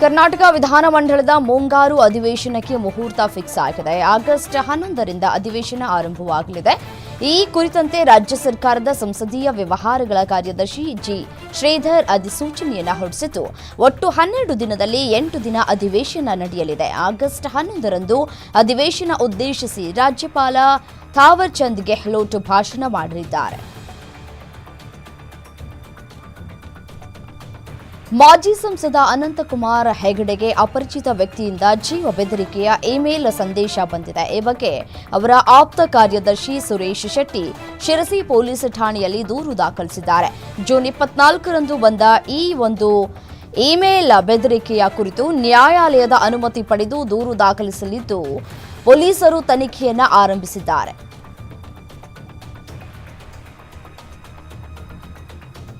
ಕರ್ನಾಟಕ ವಿಧಾನಮಂಡಲದ ಮುಂಗಾರು ಅಧಿವೇಶನಕ್ಕೆ ಮುಹೂರ್ತ ಫಿಕ್ಸ್ ಆಗಿದೆ. ಆಗಸ್ಟ್ ಹನ್ನೊಂದರಿಂದ ಅಧಿವೇಶನ ಆರಂಭವಾಗಲಿದೆ. ಈ ಕುರಿತಂತೆ ರಾಜ್ಯ ಸರ್ಕಾರದ ಸಂಸದೀಯ ವ್ಯವಹಾರಗಳ ಕಾರ್ಯದರ್ಶಿ ಜಿ. ಶ್ರೀಧರ್ ಅಧಿಸೂಚನೆಯನ್ನು ಹೊರಡಿಸಿದ್ದು ಒಟ್ಟು ಹನ್ನೆರಡು ದಿನದಲ್ಲಿ ಎಂಟು ದಿನ ಅಧಿವೇಶನ ನಡೆಯಲಿದೆ. ಆಗಸ್ಟ್ ಹನ್ನೊಂದರಂದು ಅಧಿವೇಶನ ಉದ್ದೇಶಿಸಿ ರಾಜ್ಯಪಾಲ ಥಾವರ್ ಚಂದ್ ಗೆಹ್ಲೋಟ್ ಭಾಷಣ ಮಾಡಲಿದ್ದಾರೆ. ಮಾಜಿ ಸಂಸದ ಅನಂತಕುಮಾರ್ ಹೆಗಡೆಗೆ ಅಪರಿಚಿತ ವ್ಯಕ್ತಿಯಿಂದ ಜೀವ ಬೆದರಿಕೆಯ ಇಮೇಲ್ ಸಂದೇಶ ಬಂದಿದೆ. ಈ ಬಗ್ಗೆ ಅವರ ಆಪ್ತ ಕಾರ್ಯದರ್ಶಿ ಸುರೇಶ್ ಶೆಟ್ಟಿ ಶಿರಸಿ ಪೊಲೀಸ್ ಠಾಣೆಯಲ್ಲಿ ದೂರು ದಾಖಲಿಸಿದ್ದಾರೆ. ಜೂನ್ ಇಪ್ಪತ್ನಾಲ್ಕರಂದು ಬಂದ ಈ ಒಂದು ಇಮೇಲ್ ಬೆದರಿಕೆಯ ಕುರಿತು ನ್ಯಾಯಾಲಯದ ಅನುಮತಿ ಪಡೆದು ದೂರು ದಾಖಲಿಸಲಿದ್ದು, ಪೊಲೀಸರು ತನಿಖೆಯನ್ನು ಆರಂಭಿಸಿದ್ದಾರೆ.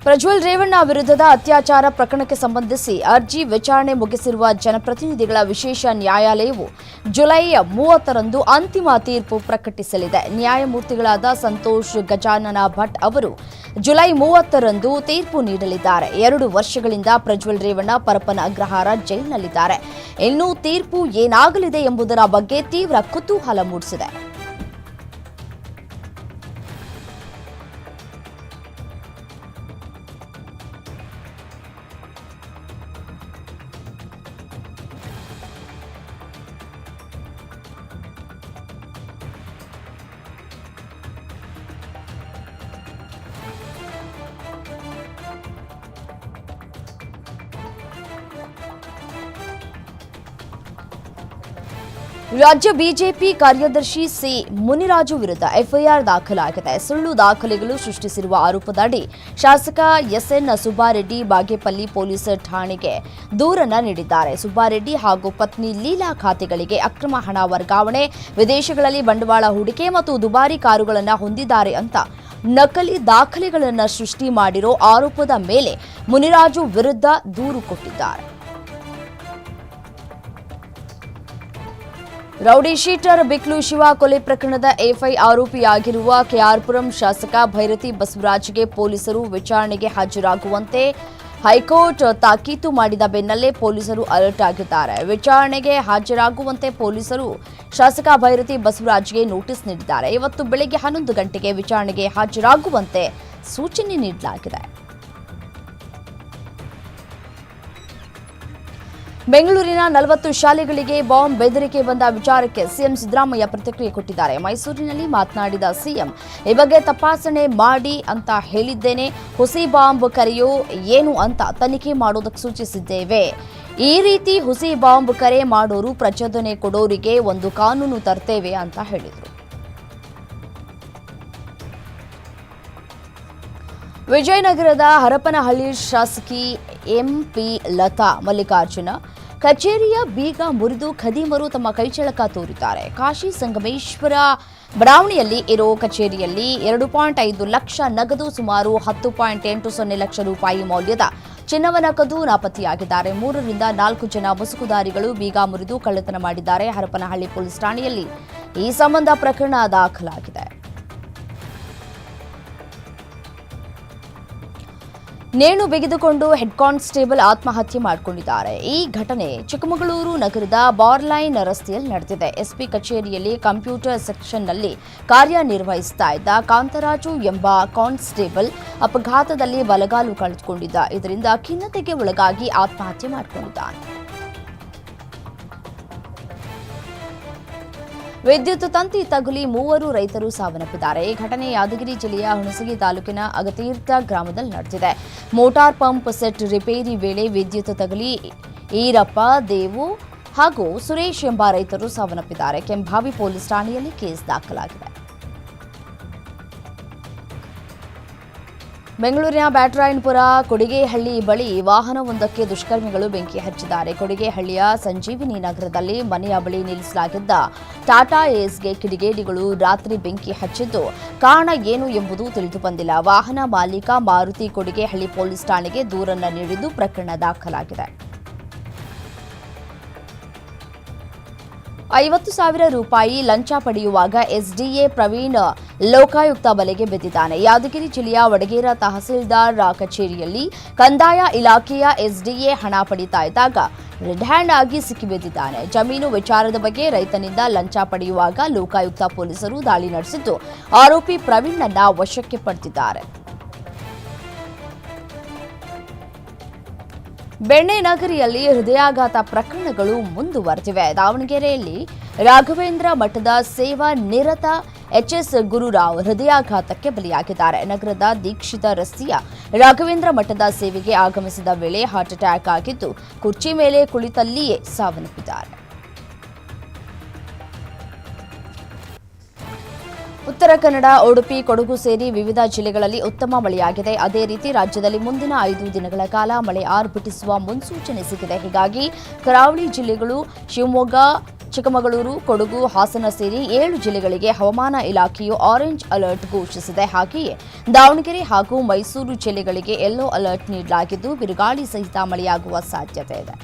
ಪ್ರಜ್ವಲ್ ರೇವಣ್ಣ ವಿರುದ್ಧದ ಅತ್ಯಾಚಾರ ಪ್ರಕರಣಕ್ಕೆ ಸಂಬಂಧಿಸಿ ಅರ್ಜಿ ವಿಚಾರಣೆ ಮುಗಿಸಿರುವ ಜನಪ್ರತಿನಿಧಿಗಳ ವಿಶೇಷ ನ್ಯಾಯಾಲಯವು ಜುಲೈ ಮೂವತ್ತರಂದು ಅಂತಿಮ ತೀರ್ಪು ಪ್ರಕಟಿಸಲಿದೆ. ನ್ಯಾಯಮೂರ್ತಿಗಳಾದ ಸಂತೋಷ್ ಗಜಾನನ ಭಟ್ ಅವರು ಜುಲೈ ಮೂವತ್ತರಂದು ತೀರ್ಪು ನೀಡಲಿದ್ದಾರೆ. ಎರಡು ವರ್ಷಗಳಿಂದ ಪ್ರಜ್ವಲ್ ರೇವಣ್ಣ ಪರಪನ ಅಗ್ರಹಾರ ಜೈಲಿನಲ್ಲಿದ್ದಾರೆ. ಇನ್ನು ತೀರ್ಪು ಏನಾಗಲಿದೆ ಎಂಬುದರ ಬಗ್ಗೆ ತೀವ್ರ ಕುತೂಹಲ ಮೂಡಿಸಿದೆ. ರಾಜ್ಯ ಬಿಜೆಪಿ ಕಾರ್ಯದರ್ಶಿ ಸಿ ಮುನಿರಾಜು ವಿರುದ್ಧ ಎಫ್ಐಆರ್ ದಾಖಲಾಗಿದೆ. ಸುಳ್ಳು ದಾಖಲೆಗಳು ಸೃಷ್ಟಿಸಿರುವ ಆರೋಪದಡಿ ಶಾಸಕ ಎಸ್ಎನ್ ಸುಬ್ಬಾರೆಡ್ಡಿ ಬಾಗೇಪಲ್ಲಿ ಪೊಲೀಸ್ ಠಾಣೆಗೆ ದೂರನ್ನ ನೀಡಿದ್ದಾರೆ. ಸುಬ್ಬಾರೆಡ್ಡಿ ಹಾಗೂ ಪತ್ನಿ ಲೀಲಾ ಖಾತೆಗಳಿಗೆ ಅಕ್ರಮ ಹಣ ವರ್ಗಾವಣೆ, ವಿದೇಶಗಳಲ್ಲಿ ಬಂಡವಾಳ ಹೂಡಿಕೆ ಮತ್ತು ದುಬಾರಿ ಕಾರುಗಳನ್ನು ಹೊಂದಿದ್ದಾರೆ ಅಂತ ನಕಲಿ ದಾಖಲೆಗಳನ್ನು ಸೃಷ್ಟಿ ಮಾಡಿರೋ ಆರೋಪದ ಮೇಲೆ ಮುನಿರಾಜು ವಿರುದ್ಧ ದೂರು ಕೊಟ್ಟಿದ್ದಾರೆ. ರೌಡಿ ಶೀಟರ್ ಬಿಕ್ಲು ಶಿವ ಕೊಲೆ ಪ್ರಕರಣದ ಎಫ್ಐ ಆರೋಪಿಯಾಗಿರುವ ಕೆಆರ್ಪುರಂ ಶಾಸಕ ಭೈರತಿ ಬಸವರಾಜ್ಗೆ ಪೊಲೀಸರು ವಿಚಾರಣೆಗೆ ಹಾಜರಾಗುವಂತೆ ಹೈಕೋರ್ಟ್ ತಾಕೀತು ಮಾಡಿದ ಬೆನ್ನಲ್ಲೇ ಪೊಲೀಸರು ಅಲರ್ಟ್ ಆಗಿದ್ದಾರೆ. ವಿಚಾರಣೆಗೆ ಹಾಜರಾಗುವಂತೆ ಪೊಲೀಸರು ಶಾಸಕ ಭೈರತಿ ಬಸವರಾಜ್ಗೆ ನೋಟಿಸ್ ನೀಡಿದ್ದಾರೆ. ಇವತ್ತು ಬೆಳಗ್ಗೆ ಹನ್ನೊಂದು ಗಂಟೆಗೆ ವಿಚಾರಣೆಗೆ ಹಾಜರಾಗುವಂತೆ ಸೂಚನೆ ನೀಡಲಾಗಿದೆ. ಬೆಂಗಳೂರಿನ ನಲವತ್ತು ಶಾಲೆಗಳಿಗೆ ಬಾಂಬ್ ಬೆದರಿಕೆ ಬಂದ ವಿಚಾರಕ್ಕೆ ಸಿಎಂ ಸಿದ್ದರಾಮಯ್ಯ ಪ್ರತಿಕ್ರಿಯೆ ಕೊಟ್ಟಿದ್ದಾರೆ. ಮೈಸೂರಿನಲ್ಲಿ ಮಾತನಾಡಿದ ಸಿಎಂ, ಈ ಬಗ್ಗೆ ತಪಾಸಣೆ ಮಾಡಿ ಅಂತ ಹೇಳಿದ್ದೇನೆ. ಹುಸಿ ಬಾಂಬ್ ಕರೆಯೋ ಏನು ಅಂತ ತನಿಖೆ ಮಾಡೋದಕ್ಕೆ ಸೂಚಿಸಿದ್ದೇವೆ. ಈ ರೀತಿ ಹುಸಿ ಬಾಂಬ್ ಕರೆ ಮಾಡೋರು ಪ್ರಚೋದನೆ ಕೊಡೋರಿಗೆ ಒಂದು ಕಾನೂನು ತರ್ತೇವೆ ಅಂತ ಹೇಳಿದರು. ವಿಜಯನಗರದ ಹರಪನಹಳ್ಳಿ ಶಾಸಕಿ ಎಂಪಿ ಲತಾ ಮಲ್ಲಿಕಾರ್ಜುನ. ಕಚೇರಿಯ ಬೀಗ ಮುರಿದು ಖದೀಮರು ತಮ್ಮ ಕೈಚಳಕ ತೋರಿದ್ದಾರೆ. ಕಾಶಿ ಸಂಗಮೇಶ್ವರ ಬಡಾವಣೆಯಲ್ಲಿ ಇರೋ ಕಚೇರಿಯಲ್ಲಿ ಎರಡು ಪಾಯಿಂಟ್ ಐದು ಲಕ್ಷ ನಗದು ಸುಮಾರು ಹತ್ತು ಪಾಯಿಂಟ್ ಎಂಟು ಸೊನ್ನೆ ಲಕ್ಷ ರೂಪಾಯಿ ಮೌಲ್ಯದ ಚಿನ್ನವನ ಕದು ನಾಪತ್ತೆಯಾಗಿದ್ದಾರೆ. ಮೂರರಿಂದ ನಾಲ್ಕು ಜನ ಬಸುಕುದಾರಿಗಳು ಬೀಗ ಮುರಿದು ಕಳ್ಳತನ ಮಾಡಿದ್ದಾರೆ. ಹರಪನಹಳ್ಳಿ ಪೊಲೀಸ್ ಠಾಣೆಯಲ್ಲಿ ಈ ಸಂಬಂಧ ಪ್ರಕರಣ ದಾಖಲಾಗಿದೆ. ನೇಣು ಬಿಗಿದುಕೊಂಡು ಹೆಡ್ ಕಾನ್ಸ್ಟೇಬಲ್ ಆತ್ಮಹತ್ಯೆ ಮಾಡಿಕೊಂಡಿದ್ದಾರೆ. ಈ ಘಟನೆ ಚಿಕ್ಕಮಗಳೂರು ನಗರದ ಬಾರ್ಲೈನ್ ರಸ್ತೆಯಲ್ಲಿ ನಡೆದಿದೆ. ಎಸ್ಪಿ ಕಚೇರಿಯಲ್ಲಿ ಕಂಪ್ಯೂಟರ್ ಸೆಕ್ಷನ್ನಲ್ಲಿ ಕಾರ್ಯನಿರ್ವಹಿಸ್ತಾ ಇದ್ದ ಕಾಂತರಾಜು ಎಂಬ ಕಾನ್ಸ್ಟೇಬಲ್ ಅಪಘಾತದಲ್ಲಿ ಬಲಗಾಲು ಕಳೆದುಕೊಂಡಿದ್ದ. ಇದರಿಂದ ಖಿನ್ನತೆಗೆ ಒಳಗಾಗಿ ಆತ್ಮಹತ್ಯೆ ಮಾಡಿಕೊಂಡಿದ್ದಾನೆ. ವಿದ್ಯುತ್ ತಂತಿ ತಗುಲಿ ಮೂವರು ರೈತರು ಸಾವನ್ನಪ್ಪಿದ್ದಾರೆ. ಈ ಘಟನೆ ಯಾದಗಿರಿ ಜಿಲ್ಲೆಯ ಹುಣಸಗಿ ತಾಲೂಕಿನ ಅಗತೀರ್ಥ ಗ್ರಾಮದಲ್ಲಿ ನಡೆದಿದೆ. ಮೋಟಾರ್ ಪಂಪ್ ಸೆಟ್ ರಿಪೇರಿ ವೇಳೆ ವಿದ್ಯುತ್ ತಗುಲಿ ಈರಪ್ಪ, ದೇವು ಹಾಗೂ ಸುರೇಶ್ ಎಂಬ ರೈತರು ಸಾವನ್ನಪ್ಪಿದ್ದಾರೆ. ಕೆಂಭಾವಿ ಪೊಲೀಸ್ ಠಾಣೆಯಲ್ಲಿ ಕೇಸ್ ದಾಖಲಾಗಿದೆ. ಬೆಂಗಳೂರಿನ ಬ್ಯಾಟರಾಯನ್ಪುರ ಕೊಡಿಗೆಹಳ್ಳಿ ಬಳಿ ವಾಹನವೊಂದಕ್ಕೆ ದುಷ್ಕರ್ಮಿಗಳು ಬೆಂಕಿ ಹಚ್ಚಿದ್ದಾರೆ. ಕೊಡಿಗೆಹಳ್ಳಿಯ ಸಂಜೀವಿನಿ ನಗರದಲ್ಲಿ ಮನೆಯ ಬಳಿ ನಿಲ್ಲಿಸಲಾಗಿದ್ದ ಟಾಟಾ ಏಸ್ಗೆ ಕಿಡಿಗೇಡಿಗಳು ರಾತ್ರಿ ಬೆಂಕಿ ಹಚ್ಚಿದ್ದು, ಕಾರಣ ಏನು ಎಂಬುದು ತಿಳಿದು ಬಂದಿಲ್ಲ ವಾಹನ ಮಾಲೀಕ ಮಾರುತಿ ಕೊಡಿಗೆಹಳ್ಳಿ ಪೊಲೀಸ್ ಠಾಣೆಗೆ ದೂರನ್ನು ನೀಡಿದ್ದು ಪ್ರಕರಣ ದಾಖಲಾಗಿದೆ. ಐವತ್ತು ಸಾವಿರ ರೂಪಾಯಿ ಲಂಚ ಪಡೆಯುವಾಗ ಎಸ್ಡಿಎ ಪ್ರವೀಣ್ ಲೋಕಾಯುಕ್ತ ಬಲೆಗೆ ಬಿದ್ದಿದ್ದಾನೆ. ಯಾದಗಿರಿ ಜಿಲ್ಲೆಯ ವಡಗೇರ ತಹಸೀಲ್ದಾರ್ ಕಚೇರಿಯಲ್ಲಿ ಕಂದಾಯ ಇಲಾಖೆಯ ಎಸ್ಡಿಎ ಹಣ ಪಡಿತಾ ಇದ್ದಾಗ ರೆಡ್ ಹ್ಯಾಂಡ್ ಆಗಿ ಸಿಕ್ಕಿಬಿದ್ದಿದ್ದಾನೆ. ಜಮೀನು ವಿಚಾರದ ಬಗ್ಗೆ ರೈತನಿಂದ ಲಂಚ ಪಡೆಯುವಾಗ ಲೋಕಾಯುಕ್ತ ಪೊಲೀಸರು ದಾಳಿ ನಡೆಸಿದ್ದು, ಆರೋಪಿ ಪ್ರವೀಣ್ನನ್ನ ವಶಕ್ಕೆ ಪಡೆದಿದ್ದಾರೆ. ಬೆಣ್ಣೆ ನಗರಿಯಲ್ಲಿ ಹೃದಯಾಘಾತ ಪ್ರಕರಣಗಳು ಮುಂದುವರೆದಿವೆ. ದಾವಣಗೆರೆಯಲ್ಲಿ ರಾಘವೇಂದ್ರ ಮಠದ ಸೇವಾ ನಿರತ ಎಚ್ಎಸ್ ಗುರುರಾವ್ ಹೃದಯಾಘಾತಕ್ಕೆ ಬಲಿಯಾಗಿದ್ದಾರೆ. ನಗರದ ದೀಕ್ಷಿತ ರಸ್ತೆಯ ರಾಘವೇಂದ್ರ ಮಠದ ಸೇವೆಗೆ ಆಗಮಿಸಿದ ವೇಳೆ ಹಾರ್ಟ್ ಅಟ್ಯಾಕ್ ಆಗಿದ್ದು, ಕುರ್ಚಿ ಮೇಲೆ ಕುಳಿತಲ್ಲಿಯೇ ಸಾವನ್ನಪ್ಪಿದ್ದಾರೆ. ಉತ್ತರ ಕನ್ನಡ, ಉಡುಪಿ, ಕೊಡಗು ಸೇರಿ ವಿವಿಧ ಜಿಲ್ಲೆಗಳಲ್ಲಿ ಉತ್ತಮ ಮಳೆಯಾಗಿದೆ. ಅದೇ ರೀತಿ ರಾಜ್ಯದಲ್ಲಿ ಮುಂದಿನ ಐದು ದಿನಗಳ ಕಾಲ ಮಳೆ ಆರ್ಭಟಿಸುವ ಮುನ್ಸೂಚನೆ ಸಿಕ್ಕಿದೆ. ಹೀಗಾಗಿ ಕರಾವಳಿ ಜಿಲ್ಲೆಗಳು ಶಿವಮೊಗ್ಗ, ಚಿಕ್ಕಮಗಳೂರು, ಕೊಡಗು, ಹಾಸನ ಸೇರಿ ಏಳು ಜಿಲ್ಲೆಗಳಿಗೆ ಹವಾಮಾನ ಇಲಾಖೆಯು ಆರೆಂಜ್ ಅಲರ್ಟ್ ಘೋಷಿಸಿದೆ. ಹಾಗೆಯೇ ದಾವಣಗೆರೆ ಹಾಗೂ ಮೈಸೂರು ಜಿಲ್ಲೆಗಳಿಗೆ ಯೆಲ್ಲೋ ಅಲರ್ಟ್ ನೀಡಲಾಗಿದ್ದು ಬಿರುಗಾಳಿ ಸಹಿತ ಮಳೆಯಾಗುವ ಸಾಧ್ಯತೆ ಇದೆ.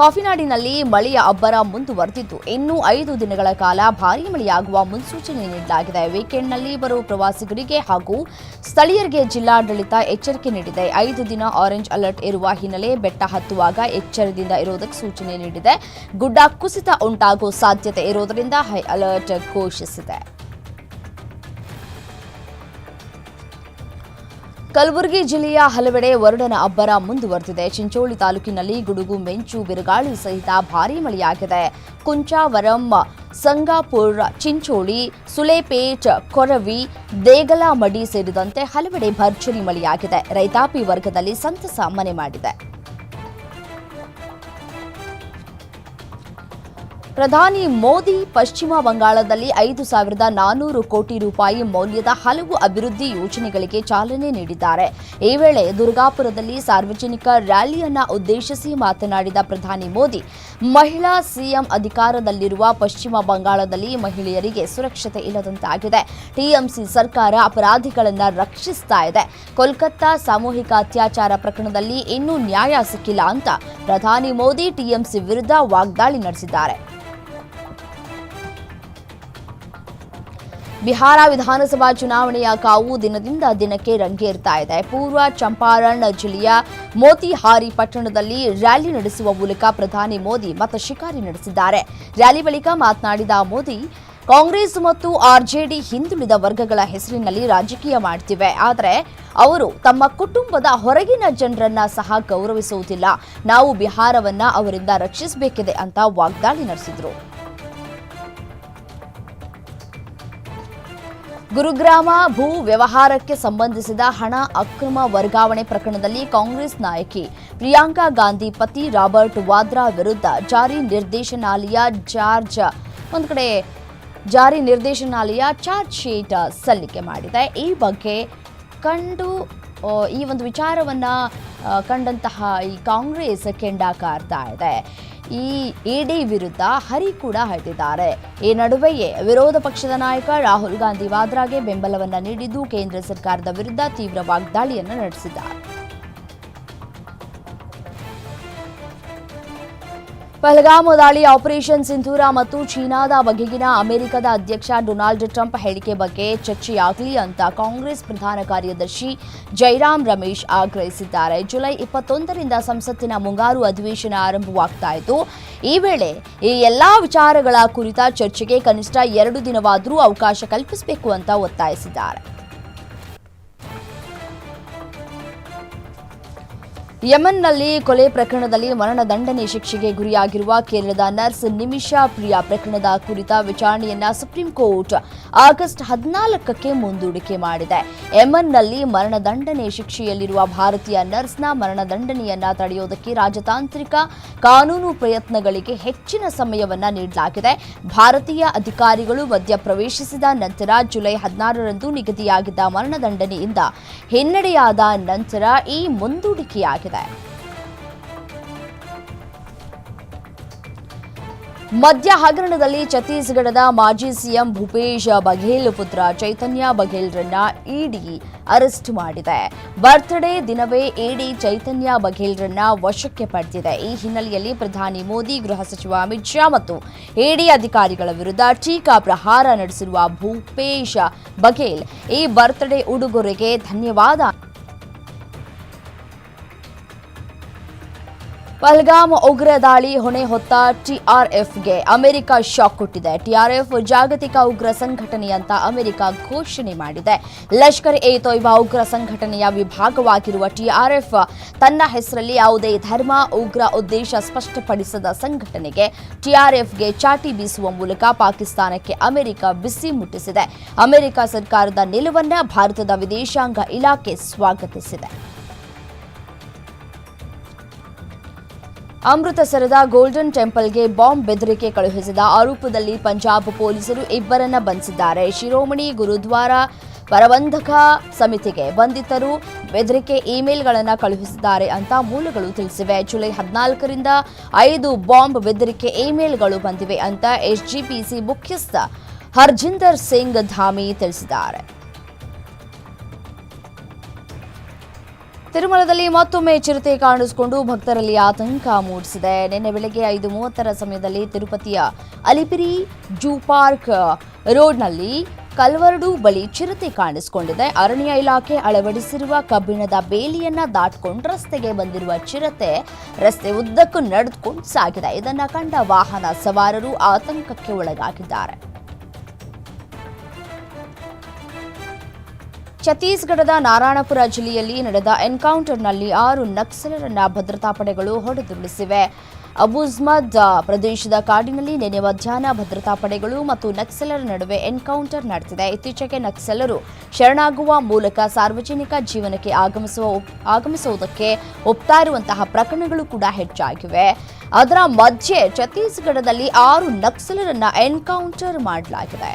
ಕಾಫಿನಾಡಿನಲ್ಲಿ ಮಳೆಯ ಅಬ್ಬರ ಮುಂದುವರೆದಿದ್ದು, ಇನ್ನೂ ಐದು ದಿನಗಳ ಕಾಲ ಭಾರೀ ಮಳೆಯಾಗುವ ಮುನ್ಸೂಚನೆ ನೀಡಲಾಗಿದೆ ವೀಕೆಂಡ್ನಲ್ಲಿ ಬರುವ ಪ್ರವಾಸಿಗರಿಗೆ ಹಾಗೂ ಸ್ಥಳೀಯರಿಗೆ ಜಿಲ್ಲಾಡಳಿತ ಎಚ್ಚರಿಕೆ ನೀಡಿದೆ. ಐದು ದಿನ ಆರೆಂಜ್ ಅಲರ್ಟ್ ಇರುವ ಹಿನ್ನೆಲೆ ಬೆಟ್ಟ ಹತ್ತುವಾಗ ಎಚ್ಚರದಿಂದ ಇರುವುದಕ್ಕೆ ಸೂಚನೆ ನೀಡಿದೆ. ಗುಡ್ಡ ಕುಸಿತ ಉಂಟಾಗುವ ಸಾಧ್ಯತೆ ಇರುವುದರಿಂದ ಹೈ ಅಲರ್ಟ್ ಘೋಷಿಸಿದೆ. ಕಲಬುರಗಿ ಜಿಲ್ಲೆಯ ಹಲವೆಡೆ ವರುಣನ ಅಬ್ಬರ ಮುಂದುವರೆದಿದೆ. ಚಿಂಚೋಳಿ ತಾಲೂಕಿನಲ್ಲಿ ಗುಡುಗು, ಮೆಂಚು, ಬಿರುಗಾಳಿ ಸಹಿತ ಭಾರೀ ಮಳೆಯಾಗಿದೆ. ಕುಂಚಾವರಂ, ಸಂಗಾಪುರ್, ಚಿಂಚೋಳಿ, ಸುಲೇಪೇಟ್, ಕೊರವಿ, ದೇಗಲಮಡಿ ಸೇರಿದಂತೆ ಹಲವೆಡೆ ಭರ್ಜರಿ ಮಳೆಯಾಗಿದೆ. ರೈತಾಪಿ ವರ್ಗದಲ್ಲಿ ಸಂತಸ ಮನೆ ಮಾಡಿದೆ. ಪ್ರಧಾನಿ ಮೋದಿ ಪಶ್ಚಿಮ ಬಂಗಾಳದಲ್ಲಿ ಐದು ಸಾವಿರದ ನಾನೂರು ಕೋಟಿ ರೂಪಾಯಿ ಮೌಲ್ಯದ ಹಲವು ಅಭಿವೃದ್ಧಿ ಯೋಜನೆಗಳಿಗೆ ಚಾಲನೆ ನೀಡಿದ್ದಾರೆ. ಈ ವೇಳೆ ದುರ್ಗಾಪುರದಲ್ಲಿ ಸಾರ್ವಜನಿಕ ರ್ಯಾಲಿಯನ್ನ ಉದ್ದೇಶಿಸಿ ಮಾತನಾಡಿದ ಪ್ರಧಾನಿ ಮೋದಿ, ಮಹಿಳಾ ಸಿಎಂ ಅಧಿಕಾರದಲ್ಲಿರುವ ಪಶ್ಚಿಮ ಬಂಗಾಳದಲ್ಲಿ ಮಹಿಳೆಯರಿಗೆ ಸುರಕ್ಷತೆ ಇಲ್ಲದಂತಾಗಿದೆ. ಟಿಎಂಸಿ ಸರ್ಕಾರ ಅಪರಾಧಿಗಳನ್ನು ರಕ್ಷಿಸ್ತಾ ಇದೆ. ಕೋಲ್ಕತ್ತಾ ಸಾಮೂಹಿಕ ಅತ್ಯಾಚಾರ ಪ್ರಕರಣದಲ್ಲಿ ಇನ್ನೂ ನ್ಯಾಯ ಸಿಕ್ಕಿಲ್ಲ ಅಂತ ಪ್ರಧಾನಿ ಮೋದಿ ಟಿಎಂಸಿ ವಿರುದ್ಧ ವಾಗ್ದಾಳಿ ನಡೆಸಿದ್ದಾರೆ. ಬಿಹಾರ ವಿಧಾನಸಭಾ ಚುನಾವಣೆಯ ಕಾವು ದಿನದಿಂದ ದಿನಕ್ಕೆ ರಂಗೇರ್ತಾ ಇದೆ. ಪೂರ್ವ ಚಂಪಾರಣ್ ಜಿಲ್ಲೆಯ ಮೋತಿಹಾರಿ ಪಟ್ಟಣದಲ್ಲಿ ರ್ಯಾಲಿ ನಡೆಸುವ ಮೂಲಕ ಪ್ರಧಾನಿ ಮೋದಿ ಮತ ಶಿಕಾರಿ ನಡೆಸಿದ್ದಾರೆ. ರ್ಯಾಲಿ ಬಳಿಕ ಮಾತನಾಡಿದ ಮೋದಿ, ಕಾಂಗ್ರೆಸ್ ಮತ್ತು ಆರ್ಜೆಡಿ ಹಿಂದುಳಿದ ವರ್ಗಗಳ ಹೆಸರಿನಲ್ಲಿ ರಾಜಕೀಯ ಮಾಡ್ತಿವೆ. ಆದರೆ ಅವರು ತಮ್ಮ ಕುಟುಂಬದ ಹೊರಗಿನ ಜನರನ್ನ ಸಹ ಗೌರವಿಸುವುದಿಲ್ಲ. ನಾವು ಬಿಹಾರವನ್ನ ಅವರಿಂದ ರಕ್ಷಿಸಬೇಕಿದೆ ಅಂತ ವಾಗ್ದಾಳಿ ನಡೆಸಿದರು. ಗುರುಗ್ರಾಮ ಭೂ ವ್ಯವಹಾರಕ್ಕೆ ಸಂಬಂಧಿಸಿದ ಹಣ ಅಕ್ರಮ ವರ್ಗಾವಣೆ ಪ್ರಕರಣದಲ್ಲಿ ಕಾಂಗ್ರೆಸ್ ನಾಯಕಿ ಪ್ರಿಯಾಂಕಾ ಗಾಂಧಿ ಪತಿ ರಾಬರ್ಟ್ ವಾದ್ರಾ ವಿರುದ್ಧ ಜಾರಿ ನಿರ್ದೇಶನಾಲಯ ಜಾರ್ಜ್, ಒಂದು ಕಡೆ ಜಾರಿ ನಿರ್ದೇಶನಾಲಯ ಚಾರ್ಜ್ ಶೀಟ್ ಸಲ್ಲಿಕೆ ಮಾಡಿದೆ. ಈ ಬಗ್ಗೆ ಕಂಡು ಈ ಒಂದು ವಿಚಾರವನ್ನು ಕಂಡಂತಹ ಈ ಕಾಂಗ್ರೆಸ್ ಕೆಂಡ ಕಾರ್ತಾ ಇದೆ. ಈ ಇಡಿ ವಿರುದ್ಧ ಹರಿ ಕೂಡ ಹರಿದಿದ್ದಾರೆ ಈ ನಡುವೆಯೇ ವಿರೋಧ ಪಕ್ಷದ ನಾಯಕ ರಾಹುಲ್ ಗಾಂಧಿ ವಾದ್ರಾಗೆ ಬೆಂಬಲವನ್ನ ನೀಡಿದ್ದು ಕೇಂದ್ರ ಸರ್ಕಾರದ ವಿರುದ್ಧ ತೀವ್ರ ವಾಗ್ದಾಳಿಯನ್ನು ನಡೆಸಿದ್ದಾರೆ. ಪಹಲ್ಗಾಮ್ ದಾಳಿ ಆಪರೇಷನ್ ಸಿಂಧೂರ ಮತ್ತು ಚೀನಾದ ಬಗೆಗಿನ ಅಮೆರಿಕದ ಅಧ್ಯಕ್ಷ ಡೊನಾಲ್ಡ್ ಟ್ರಂಪ್ ಹೇಳಿಕೆ ಬಗ್ಗೆ ಚರ್ಚೆಯಾಗಲಿ ಅಂತ ಕಾಂಗ್ರೆಸ್ ಪ್ರಧಾನ ಕಾರ್ಯದರ್ಶಿ ಜೈರಾಮ್ ರಮೇಶ್ ಆಗ್ರಹಿಸಿದ್ದಾರೆ. ಜುಲೈ ಇಪ್ಪತ್ತೊಂದರಿಂದ ಸಂಸತ್ತಿನ ಮುಂಗಾರು ಅಧಿವೇಶನ ಆರಂಭವಾಗ್ತಾ ಇದ್ದು ಈ ವೇಳೆ ಈ ಎಲ್ಲ ವಿಚಾರಗಳ ಕುರಿತ ಚರ್ಚೆಗೆ ಕನಿಷ್ಠ ಎರಡು ದಿನವಾದರೂ ಅವಕಾಶ ಕಲ್ಪಿಸಬೇಕು ಅಂತ ಒತ್ತಾಯಿಸಿದ್ದಾರೆ. ಯಮನ್ನಲ್ಲಿ ಕೊಲೆ ಪ್ರಕರಣದಲ್ಲಿ ಮರಣದಂಡನೆ ಶಿಕ್ಷೆಗೆ ಗುರಿಯಾಗಿರುವ ಕೇರಳದ ನರ್ಸ್ ನಿಮಿಷಾ ಪ್ರಿಯಾ ಪ್ರಕರಣದ ಕುರಿತ ವಿಚಾರಣೆಯನ್ನ ಸುಪ್ರೀಂ ಕೋರ್ಟ್ ಆಗಸ್ಟ್ ಹದಿನಾಲ್ಕಕ್ಕೆ ಮುಂದೂಡಿಕೆ ಮಾಡಿದೆ. ಯಮನ್ನಲ್ಲಿ ಮರಣದಂಡನೆ ಶಿಕ್ಷೆಯಲ್ಲಿರುವ ಭಾರತೀಯ ನರ್ಸ್ನ ಮರಣದಂಡನೆಯನ್ನ ತಡೆಯುವುದಕ್ಕೆ ರಾಜತಾಂತ್ರಿಕ ಕಾನೂನು ಪ್ರಯತ್ನಗಳಿಗೆ ಹೆಚ್ಚಿನ ಸಮಯವನ್ನ ನೀಡಲಾಗಿದೆ. ಭಾರತೀಯ ಅಧಿಕಾರಿಗಳು ಮಧ್ಯಪ್ರವೇಶಿಸಿದ ನಂತರ ಜುಲೈ ಹದಿನಾರರಂದು ನಿಗದಿಯಾಗಿದ್ದ ಮರಣದಂಡನೆಯಿಂದ ಹಿನ್ನಡೆಯಾದ ನಂತರ ಈ ಮುಂದೂಡಿಕೆಯಾಗಿದೆ. ಮದ್ಯ ಹಗರಣದಲ್ಲಿ ಛತ್ತೀಸ್ಗಢದ ಮಾಜಿ ಸಿಎಂ ಭೂಪೇಶ್ ಬಘೇಲ್ ಪುತ್ರ ಚೈತನ್ಯ ಬಘೇಲ್ರನ್ನ ಇಡಿ ಅರೆಸ್ಟ್ ಮಾಡಿದೆ. ಬರ್ತ್ಡೇ ದಿನವೇ ಇಡಿ ಚೈತನ್ಯ ಬಘೇಲ್ರನ್ನ ವಶಕ್ಕೆ ಪಡೆದಿದೆ. ಈ ಹಿನ್ನೆಲೆಯಲ್ಲಿ ಪ್ರಧಾನಿ ಮೋದಿ, ಗೃಹ ಸಚಿವ ಅಮಿತ್ ಶಾ ಮತ್ತು ಇಡಿ ಅಧಿಕಾರಿಗಳ ವಿರುದ್ಧ ಟೀಕಾ ಪ್ರಹಾರ ನಡೆಸಿರುವ ಭೂಪೇಶ್ ಬಘೇಲ್ ಈ ಬರ್ತ್ಡೇ ಉಡುಗೊರೆಗೆ ಧನ್ಯವಾದ. ಪಹಲ್ಗಾಮ್ ಉಗ್ರ ದಾಳಿ ಹೊಣೆ ಹೊತ್ತ ಟಿಆರ್ಎಫ್ಗೆ ಅಮೆರಿಕ ಶಾಕ್ ಕೊಟ್ಟಿದೆ. ಟಿಆರ್ಎಫ್ ಜಾಗತಿಕ ಉಗ್ರ ಸಂಘಟನೆ ಅಂತ ಅಮೆರಿಕ ಘೋಷಣೆ ಮಾಡಿದೆ. ಲಷ್ಕರ್ ಎ ತೊಯ್ಬಾ ಉಗ್ರ ಸಂಘಟನೆಯ ವಿಭಾಗವಾಗಿರುವ ಟಿಆರ್ಎಫ್ ತನ್ನ ಹೆಸರಲ್ಲಿ ಯಾವುದೇ ಧರ್ಮ, ಉಗ್ರ ಉದ್ದೇಶ ಸ್ಪಷ್ಟಪಡಿಸದ ಸಂಘಟನೆಗೆ ಟಿಆರ್ಎಫ್ಗೆ ಚಾಟಿ ಬೀಸುವ ಮೂಲಕ ಪಾಕಿಸ್ತಾನಕ್ಕೆ ಅಮೆರಿಕ ಬಿಸಿ ಮುಟ್ಟಿಸಿದೆ. ಅಮೆರಿಕ ಸರ್ಕಾರದ ನಿಲುವನ್ನ ಭಾರತದ ವಿದೇಶಾಂಗ ಇಲಾಖೆ ಸ್ವಾಗತಿಸಿದೆ. ಅಮೃತಸರದ ಗೋಲ್ಡನ್ ಟೆಂಪಲ್ಗೆ ಬಾಂಬ್ ಬೆದರಿಕೆ ಕಳುಹಿಸಿದ ಆರೋಪದಲ್ಲಿ ಪಂಜಾಬ್ ಪೊಲೀಸರು ಇಬ್ಬರನ್ನ ಬಂಧಿಸಿದ್ದಾರೆ. ಶಿರೋಮಣಿ ಗುರುದ್ವಾರ ಪ್ರಬಂಧಕ ಸಮಿತಿಗೆ ಬಂಧಿತರು ಬೆದರಿಕೆ ಇಮೇಲ್ಗಳನ್ನು ಕಳುಹಿಸಿದ್ದಾರೆ ಅಂತ ಮೂಲಗಳು ತಿಳಿಸಿವೆ. ಜುಲೈ ಹದಿನಾಲ್ಕರಿಂದ ಐದು ಬಾಂಬ್ ಬೆದರಿಕೆ ಇಮೇಲ್ಗಳು ಬಂದಿವೆ ಅಂತ ಎಸ್ಜಿಪಿಸಿ ಮುಖ್ಯಸ್ಥ ಹರ್ಜಿಂದರ್ ಸಿಂಗ್ ಧಾಮಿ ತಿಳಿಸಿದ್ದಾರೆ. ತಿರುಮಲದಲ್ಲಿ ಮತ್ತೊಮ್ಮೆ ಚಿರತೆ ಕಾಣಿಸಿಕೊಂಡು ಭಕ್ತರಲ್ಲಿ ಆತಂಕ ಮೂಡಿಸಿದೆ. ನಿನ್ನೆ ಬೆಳಗ್ಗೆ ಐದು ಮೂವತ್ತರ ಸಮಯದಲ್ಲಿ ತಿರುಪತಿಯ ಅಲಿಪಿರಿ ಜೂ ಪಾರ್ಕ್ ರೋಡ್ನಲ್ಲಿ ಕಲ್ವರ್ಡು ಬಳಿ ಚಿರತೆ ಕಾಣಿಸಿಕೊಂಡಿದೆ. ಅರಣ್ಯ ಇಲಾಖೆ ಅಳವಡಿಸಿರುವ ಕಬ್ಬಿಣದ ಬೇಲಿಯನ್ನ ದಾಟ್ಕೊಂಡು ರಸ್ತೆಗೆ ಬಂದಿರುವ ಚಿರತೆ ರಸ್ತೆ ಉದ್ದಕ್ಕೂ ನಡೆದುಕೊಂಡು ಸಾಗಿದೆ. ಇದನ್ನ ಕಂಡ ವಾಹನ ಸವಾರರು ಆತಂಕಕ್ಕೆ ಒಳಗಾಗಿದ್ದಾರೆ. ಛತ್ತೀಸ್ಗಢದ ನಾರಾಯಣಪುರ ಜಿಲ್ಲೆಯಲ್ಲಿ ನಡೆದ ಎನ್ಕೌಂಟರ್ನಲ್ಲಿ ಆರು ನಕ್ಸಲರನ್ನ ಭದ್ರತಾ ಪಡೆಗಳು ಹೊಡೆದುರುಳಿಸಿವೆ. ಅಬುಜ್ಮದ್ ಪ್ರದೇಶದ ಕಾಡಿನಲ್ಲಿ ನಿನ್ನೆ ಮಧ್ಯಾಹ್ನ ಭದ್ರತಾ ಪಡೆಗಳು ಮತ್ತು ನಕ್ಸಲರ ನಡುವೆ ಎನ್ಕೌಂಟರ್ ನಡೆದಿದೆ. ಇತ್ತೀಚೆಗೆ ನಕ್ಸಲರು ಶರಣಾಗುವ ಮೂಲಕ ಸಾರ್ವಜನಿಕ ಜೀವನಕ್ಕೆ ಆಗಮಿಸುವ ಆಗಮಿಸುವುದಕ್ಕೆ ಒಪ್ತಾ ಇರುವಂತಹ ಪ್ರಕರಣಗಳು ಕೂಡ ಹೆಚ್ಚಾಗಿವೆ. ಅದರ ಮಧ್ಯೆ ಛತ್ತೀಸ್ಗಢದಲ್ಲಿ ಆರು ನಕ್ಸಲರನ್ನ ಎನ್ಕೌಂಟರ್ ಮಾಡಲಾಗಿದೆ.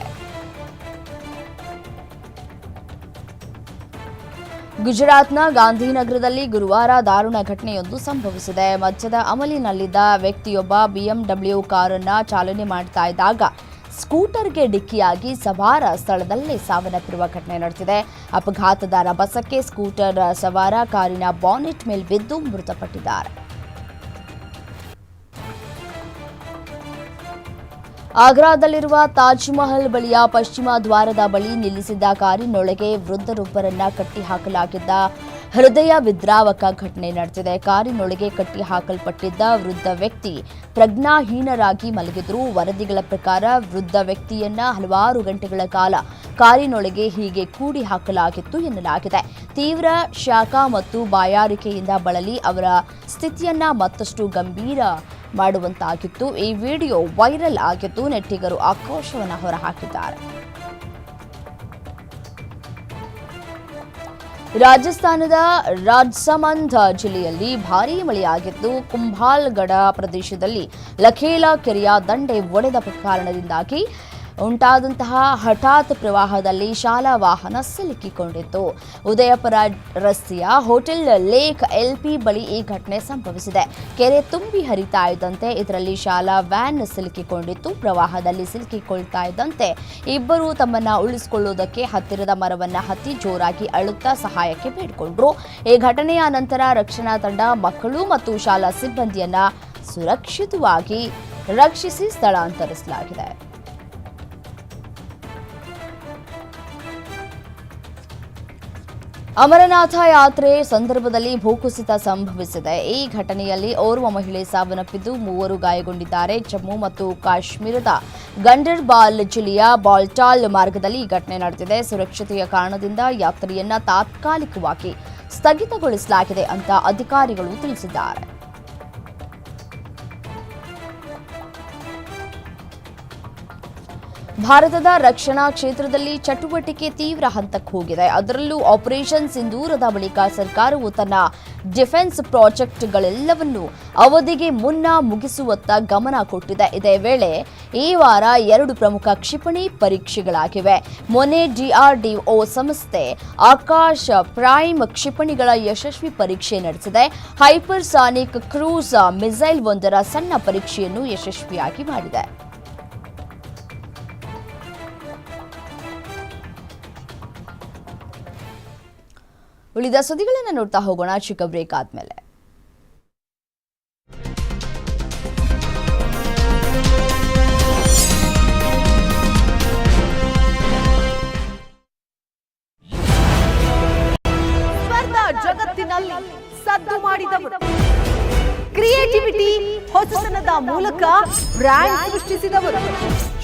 ಗುಜರಾತ್ನ ಗಾಂಧಿನಗರದಲ್ಲಿ ಗುರುವಾರ ದಾರುಣ ಘಟನೆಯೊಂದು ಸಂಭವಿಸಿದೆ. ಮದ್ಯದ ಅಮಲಿನಲ್ಲಿದ್ದ ವ್ಯಕ್ತಿಯೊಬ್ಬ ಬಿಎಂಡಬ್ಲ್ಯೂ ಕಾರನ್ನು ಚಾಲನೆ ಮಾಡ್ತಾ ಇದ್ದಾಗ ಸ್ಕೂಟರ್ಗೆ ಡಿಕ್ಕಿಯಾಗಿ ಸವಾರ ಸ್ಥಳದಲ್ಲೇ ಸಾವನ್ನಪ್ಪಿರುವ ಘಟನೆ ನಡೆದಿದೆ. ಅಪಘಾತದ ರಭಸಕ್ಕೆ ಸ್ಕೂಟರ್ ಸವಾರ ಕಾರಿನ ಬಾನೆಟ್ ಮೇಲೆ ಬಿದ್ದು ಮೃತಪಟ್ಟಿದ್ದಾರೆ. ಆಗ್ರಾದಲ್ಲಿರುವ ತಾಜ್ ಮಹಲ್ ಬಳಿಯ ಪಶ್ಚಿಮ ದ್ವಾರದ ಬಳಿ ನಿಲ್ಲಿಸಿದ್ದ ಕಾರಿನೊಳಗೆ ವೃದ್ಧರೊಬ್ಬರನ್ನ ಕಟ್ಟಿಹಾಕಲಾಗಿದ್ದ ಹೃದಯ ವಿದ್ರಾವಕ ಘಟನೆ ನಡೆದಿದೆ. ಕಾರಿನೊಳಗೆ ಕಟ್ಟಿ ಹಾಕಲ್ಪಟ್ಟಿದ್ದ ವೃದ್ಧ ವ್ಯಕ್ತಿ ಪ್ರಜ್ಞಾಹೀನರಾಗಿ ಮಲಗಿದ್ರು. ವರದಿಗಳ ಪ್ರಕಾರ ವೃದ್ಧ ವ್ಯಕ್ತಿಯನ್ನ ಹಲವಾರು ಗಂಟೆಗಳ ಕಾಲ ಕಾರಿನೊಳಗೆ ಹೀಗೆ ಕೂಡಿ ಹಾಕಲಾಗಿತ್ತು ಎನ್ನಲಾಗಿದೆ. ತೀವ್ರ ಶಾಖ ಮತ್ತು ಬಾಯಾರಿಕೆಯಿಂದ ಬಳಲಿ ಅವರ ಸ್ಥಿತಿಯನ್ನ ಮತ್ತಷ್ಟು ಗಂಭೀರ ಮಾಡುವಂತಾಗಿತ್ತು. ಈ ವಿಡಿಯೋ ವೈರಲ್ ಆಗಿದ್ದು ನೆಟ್ಟಿಗರು ಆಕ್ರೋಶವನ್ನು ಹೊರಹಾಕಿದ್ದಾರೆ. ರಾಜಸ್ಥಾನದ ರಾಜ್ಸಮಂದ್ ಜಿಲ್ಲೆಯಲ್ಲಿ ಭಾರೀ ಮಳೆಯಾಗಿದ್ದು ಕುಂಭಾಲ್ಗಡ ಪ್ರದೇಶದಲ್ಲಿ ಲಖೇಲಾ ಕೆರೆಯ ದಂಡೆ ಒಡೆದ ಕಾರಣದಿಂದಾಗಿ ಉಂಟಾದಂತಹ ಹಠಾತ್ ಪ್ರವಾಹದಲ್ಲಿ ಶಾಲಾ ವಾಹನ ಸಿಲುಕಿಕೊಂಡಿತ್ತು. ಉದಯಪುರ ರಸ್ತೆಯ ಹೋಟೆಲ್ ಲೇಕ್ ಎಲ್ಪಿ ಬಳಿ ಈ ಘಟನೆ ಸಂಭವಿಸಿದೆ. ಕೆರೆ ತುಂಬಿ ಹರಿತಾ ಇದ್ದಂತೆ ಇದರಲ್ಲಿ ಶಾಲಾ ವ್ಯಾನ್ ಸಿಲುಕಿಕೊಂಡಿತ್ತು. ಪ್ರವಾಹದಲ್ಲಿ ಸಿಲುಕಿಕೊಳ್ತಾ ಇದ್ದಂತೆ ಇಬ್ಬರು ತಮ್ಮನ್ನ ಉಳಿಸಿಕೊಳ್ಳುವುದಕ್ಕೆ ಹತ್ತಿರದ ಮರವನ್ನ ಹತ್ತಿ ಜೋರಾಗಿ ಅಳುತ್ತಾ ಸಹಾಯಕ್ಕೆ ಬೇಡಿಕೊಂಡ್ರು. ಈ ಘಟನೆಯ ನಂತರ ರಕ್ಷಣಾ ತಂಡ ಮಕ್ಕಳು ಮತ್ತು ಶಾಲಾ ಸಿಬ್ಬಂದಿಯನ್ನ ಸುರಕ್ಷಿತವಾಗಿ ರಕ್ಷಿಸಿ ಸ್ಥಳಾಂತರಿಸಲಾಗಿದೆ. ಅಮರನಾಥ ಯಾತ್ರೆ ಸಂದರ್ಭದಲ್ಲಿ ಭೂಕುಸಿತ ಸಂಭವಿಸಿದೆ. ಈ ಘಟನೆಯಲ್ಲಿ ಓರ್ವ ಮಹಿಳೆ ಸಾವನ್ನಪ್ಪಿದ್ದು ಮೂವರು ಗಾಯಗೊಂಡಿದ್ದಾರೆ. ಜಮ್ಮು ಮತ್ತು ಕಾಶ್ಮೀರದ ಗಂಡರ್ಬಾಲ್ ಜಿಲ್ಲೆಯ ಬಾಲ್ಟಾಲ್ ಮಾರ್ಗದಲ್ಲಿ ಈ ಘಟನೆ ನಡೆದಿದೆ. ಸುರಕ್ಷತೆಯ ಕಾರಣದಿಂದ ಯಾತ್ರೆಯನ್ನ ತಾತ್ಕಾಲಿಕವಾಗಿ ಸ್ಥಗಿತಗೊಳಿಸಲಾಗಿದೆ ಅಂತ ಅಧಿಕಾರಿಗಳು ತಿಳಿಸಿದ್ದಾರೆ. ಭಾರತದ ರಕ್ಷಣಾ ಕ್ಷೇತ್ರದಲ್ಲಿ ಚಟುವಟಿಕೆ ತೀವ್ರ ಹಂತಕ್ಕೆ ಹೋಗಿದೆ. ಅದರಲ್ಲೂ ಆಪರೇಷನ್ ಸಿಂಧೂರದ ಬಳಿಕ ಸರ್ಕಾರವು ತನ್ನ ಡಿಫೆನ್ಸ್ ಪ್ರಾಜೆಕ್ಟ್ಗಳೆಲ್ಲವನ್ನು ಅವಧಿಗೆ ಮುನ್ನ ಮುಗಿಸುವತ್ತ ಗಮನ ಕೊಟ್ಟಿದೆ. ಇದೇ ವೇಳೆ ಈ ವಾರ ಎರಡು ಪ್ರಮುಖ ಕ್ಷಿಪಣಿ ಪರೀಕ್ಷೆಗಳಾಗಿವೆ. ಮೊನೆ ಡಿಆರ್ಡಿಒ ಸಂಸ್ಥೆ ಆಕಾಶ ಪ್ರೈಮ್ ಕ್ಷಿಪಣಿಗಳ ಯಶಸ್ವಿ ಪರೀಕ್ಷೆ ನಡೆಸಿದೆ. ಹೈಪರ್ಸಾನಿಕ್ ಕ್ರೂಸ್ ಮಿಸೈಲ್ ಒಂದರ ಸಣ್ಣ ಪರೀಕ್ಷೆಯನ್ನು ಯಶಸ್ವಿಯಾಗಿ ಮಾಡಿದೆ. ಉಳಿದ ಸುದ್ದಿಗಳನ್ನು ನೋಡ್ತಾ ಹೋಗೋಣ. ಚಿಕ್ಕ ಬ್ರೇಕ್ ಆದ್ಮೇಲೆ. ಜಗತ್ತಿನಲ್ಲಿ ಸದ್ದು ಮಾಡಿದವರು. ಕ್ರಿಯೇಟಿವಿಟಿ ಹೊಸತನದ ಮೂಲಕ ಬ್ರ್ಯಾಂಡ್ ಸೃಷ್ಟಿಸಿದವರು.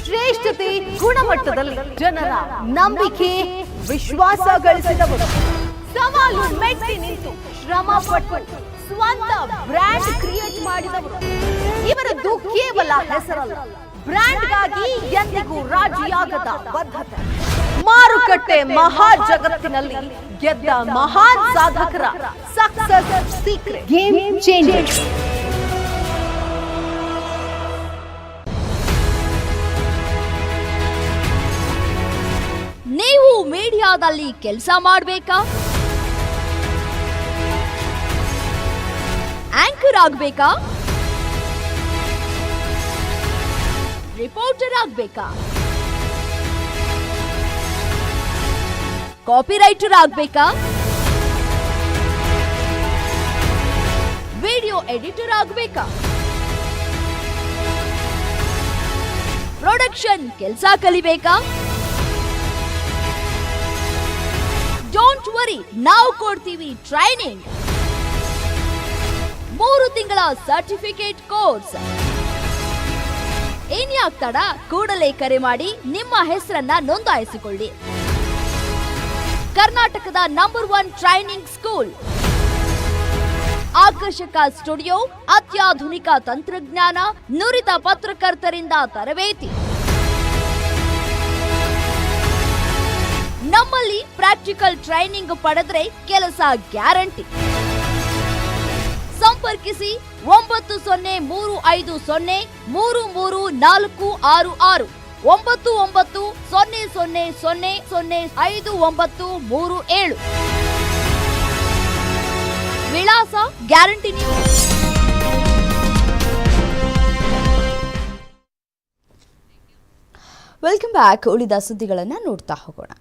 ಶ್ರೇಷ್ಠತೆ ಗುಣಮಟ್ಟದಲ್ಲಿ ಜನರ ನಂಬಿಕೆ, ವಿಶ್ವಾಸ ಗಳಿಸಿದವರು. ಸವಾಲು ಮೆಟ್ಟಿ ನಿಂತು ಶ್ರಮ ಪಟ್ಟು ಸ್ವಂತ ಬ್ರ್ಯಾಂಡ್ ಕ್ರಿಯೇಟ್ ಮಾಡಿದವರು. ಇವರದ್ದು ಕೇವಲ ಹೆಸರಲ್ಲ. ಬ್ರ್ಯಾಂಡ್ಗಾಗಿ ಎಂದಿಗೂ ರಾಜಿಯಾಗದ ಬದ್ಧತೆ. ಮಾರುಕಟ್ಟೆ ಮಹಾ ಜಗತ್ತಿನಲ್ಲಿ ಗೆದ್ದ ಮಹಾನ್ ಸಾಧಕರ ಸಕ್ಸಸ್ ಸೀಕ್ರೆಟ್ ಗೇಮ್ ಚೇಂಜರ್ ನೀವು ಮೀಡಿಯಾದಲ್ಲಿ ಕೆಲಸ ಮಾಡಬೇಕಾ? Anchor ಆಗ್ಬೇಕಾ reporter ಆಗ್ಬೇಕಾ copy writer ಆಗ್ಬೇಕಾ video editor ಆಗ್ಬೇಕಾ production ಕೆಲಸ ಕಲಿಬೇಕಾ ಡೋಂಟ್ ವರಿ ನಾವು ಕೊಡ್ತೀವಿ ಟ್ರೈನಿಂಗ್ ಮೂರು ತಿಂಗಳ ಸರ್ಟಿಫಿಕೇಟ್ ಕೋರ್ಸ್. ಇನ್ಯಾಕ್ ತಡ ಕೂಡಲೇ ಕರೆ ಮಾಡಿ ನಿಮ್ಮ ಹೆಸರನ್ನ ನೋಂದಾಯಿಸಿಕೊಳ್ಳಿ. ಕರ್ನಾಟಕದ ನಂಬರ್ ಒನ್ ಟ್ರೈನಿಂಗ್ ಸ್ಕೂಲ್ ಆಕರ್ಷಕ ಸ್ಟುಡಿಯೋ, ಅತ್ಯಾಧುನಿಕ ತಂತ್ರಜ್ಞಾನ, ನುರಿತ ಪತ್ರಕರ್ತರಿಂದ ತರಬೇತಿ. ನಮ್ಮಲ್ಲಿ ಪ್ರಾಕ್ಟಿಕಲ್ ಟ್ರೈನಿಂಗ್ ಪಡೆದ್ರೆ ಕೆಲಸ ಗ್ಯಾರಂಟಿ ಸಂಪರ್ಕಿಸಿ ಒಂಬತ್ತು ಸೊನ್ನೆ ಮೂರು ಐದು ಸೊನ್ನೆ ಮೂರು ಮೂರು ನಾಲ್ಕು ಆರು ಆರು. ಒಂಬತ್ತು ಒಂಬತ್ತು ಸೊನ್ನೆ ಸೊನ್ನೆ ಸೊನ್ನೆ ಸೊನ್ನೆ ಐದು ಒಂಬತ್ತು ಮೂರು ಏಳು. ವಿಳಾಸ ಗ್ಯಾರಂಟಿ ವೆಲ್ಕಮ್ ಬ್ಯಾಕ್ ಉಳಿದ ಸುದ್ದಿಗಳನ್ನು ನೋಡ್ತಾ ಹೋಗೋಣ.